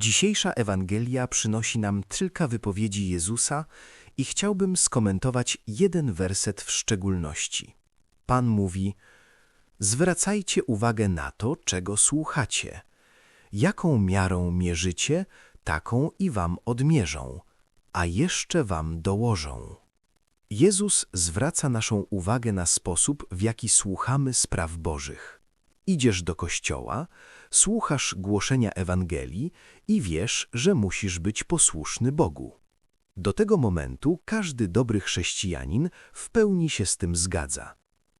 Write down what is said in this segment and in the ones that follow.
Dzisiejsza Ewangelia przynosi nam kilka wypowiedzi Jezusa i chciałbym skomentować jeden werset w szczególności. Pan mówi: Zwracajcie uwagę na to, czego słuchacie. Jaką miarą mierzycie, taką i wam odmierzą, a jeszcze wam dołożą. Jezus zwraca naszą uwagę na sposób, w jaki słuchamy spraw Bożych. Idziesz do kościoła, słuchasz głoszenia Ewangelii i wiesz, że musisz być posłuszny Bogu. Do tego momentu każdy dobry chrześcijanin w pełni się z tym zgadza.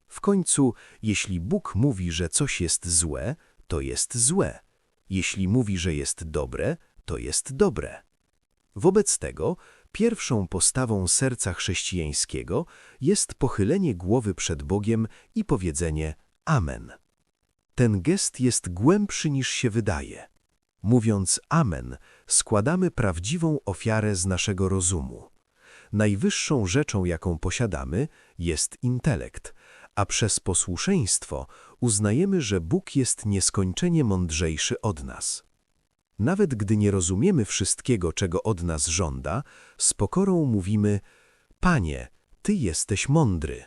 W końcu, jeśli Bóg mówi, że coś jest złe, to jest złe. Jeśli mówi, że jest dobre, to jest dobre. Wobec tego pierwszą postawą serca chrześcijańskiego jest pochylenie głowy przed Bogiem i powiedzenie Amen. Ten gest jest głębszy niż się wydaje. Mówiąc Amen, składamy prawdziwą ofiarę z naszego rozumu. Najwyższą rzeczą, jaką posiadamy, jest intelekt, a przez posłuszeństwo uznajemy, że Bóg jest nieskończenie mądrzejszy od nas. Nawet gdy nie rozumiemy wszystkiego, czego od nas żąda, z pokorą mówimy Panie, Ty jesteś mądry.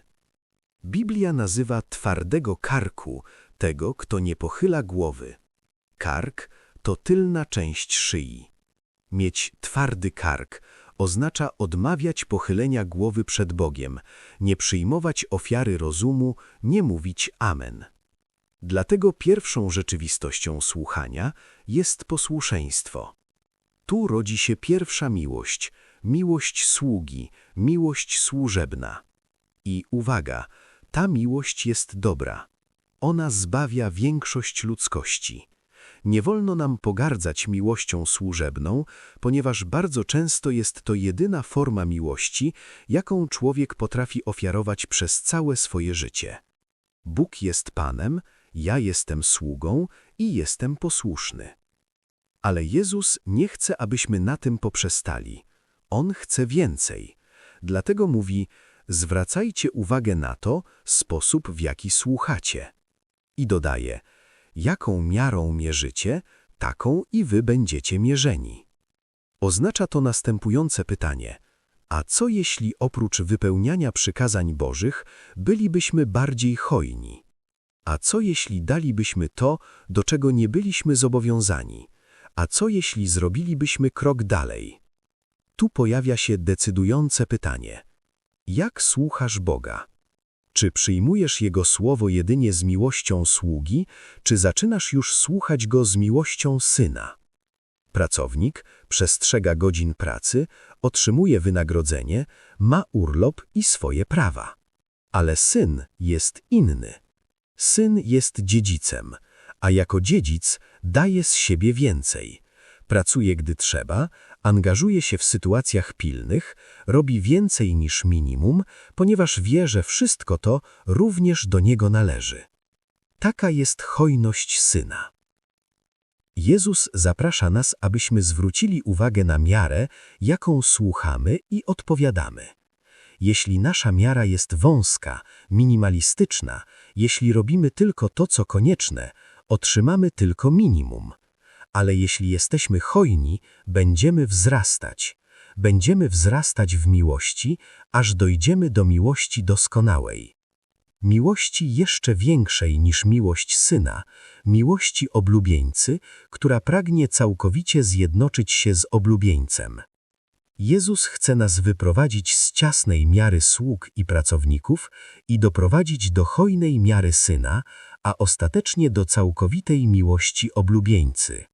Biblia nazywa twardego karku tego, kto nie pochyla głowy. Kark to tylna część szyi. Mieć twardy kark oznacza odmawiać pochylenia głowy przed Bogiem, nie przyjmować ofiary rozumu, nie mówić Amen. Dlatego pierwszą rzeczywistością słuchania jest posłuszeństwo. Tu rodzi się pierwsza miłość, miłość sługi, miłość służebna. I uwaga, ta miłość jest dobra. Ona zbawia większość ludzkości. Nie wolno nam pogardzać miłością służebną, ponieważ bardzo często jest to jedyna forma miłości, jaką człowiek potrafi ofiarować przez całe swoje życie. Bóg jest Panem, ja jestem sługą i jestem posłuszny. Ale Jezus nie chce, abyśmy na tym poprzestali. On chce więcej. Dlatego mówi, zwracajcie uwagę na to, sposób w jaki słuchacie. I dodaje, jaką miarą mierzycie, taką i wy będziecie mierzeni. Oznacza to następujące pytanie. A co jeśli oprócz wypełniania przykazań Bożych bylibyśmy bardziej hojni? A co jeśli dalibyśmy to, do czego nie byliśmy zobowiązani? A co jeśli zrobilibyśmy krok dalej? Tu pojawia się decydujące pytanie. Jak słuchasz Boga? Czy przyjmujesz Jego słowo jedynie z miłością sługi, czy zaczynasz już słuchać Go z miłością Syna? Pracownik przestrzega godzin pracy, otrzymuje wynagrodzenie, ma urlop i swoje prawa. Ale syn jest inny. Syn jest dziedzicem, a jako dziedzic daje z siebie więcej. Pracuje gdy trzeba, angażuje się w sytuacjach pilnych, robi więcej niż minimum, ponieważ wie, że wszystko to również do niego należy. Taka jest hojność Syna. Jezus zaprasza nas, abyśmy zwrócili uwagę na miarę, jaką słuchamy i odpowiadamy. Jeśli nasza miara jest wąska, minimalistyczna, jeśli robimy tylko to, co konieczne, otrzymamy tylko minimum. Ale jeśli jesteśmy hojni, będziemy wzrastać. Będziemy wzrastać w miłości, aż dojdziemy do miłości doskonałej. Miłości jeszcze większej niż miłość syna, miłości oblubieńcy, która pragnie całkowicie zjednoczyć się z oblubieńcem. Jezus chce nas wyprowadzić z ciasnej miary sług i pracowników i doprowadzić do hojnej miary Syna, a ostatecznie do całkowitej miłości oblubieńcy.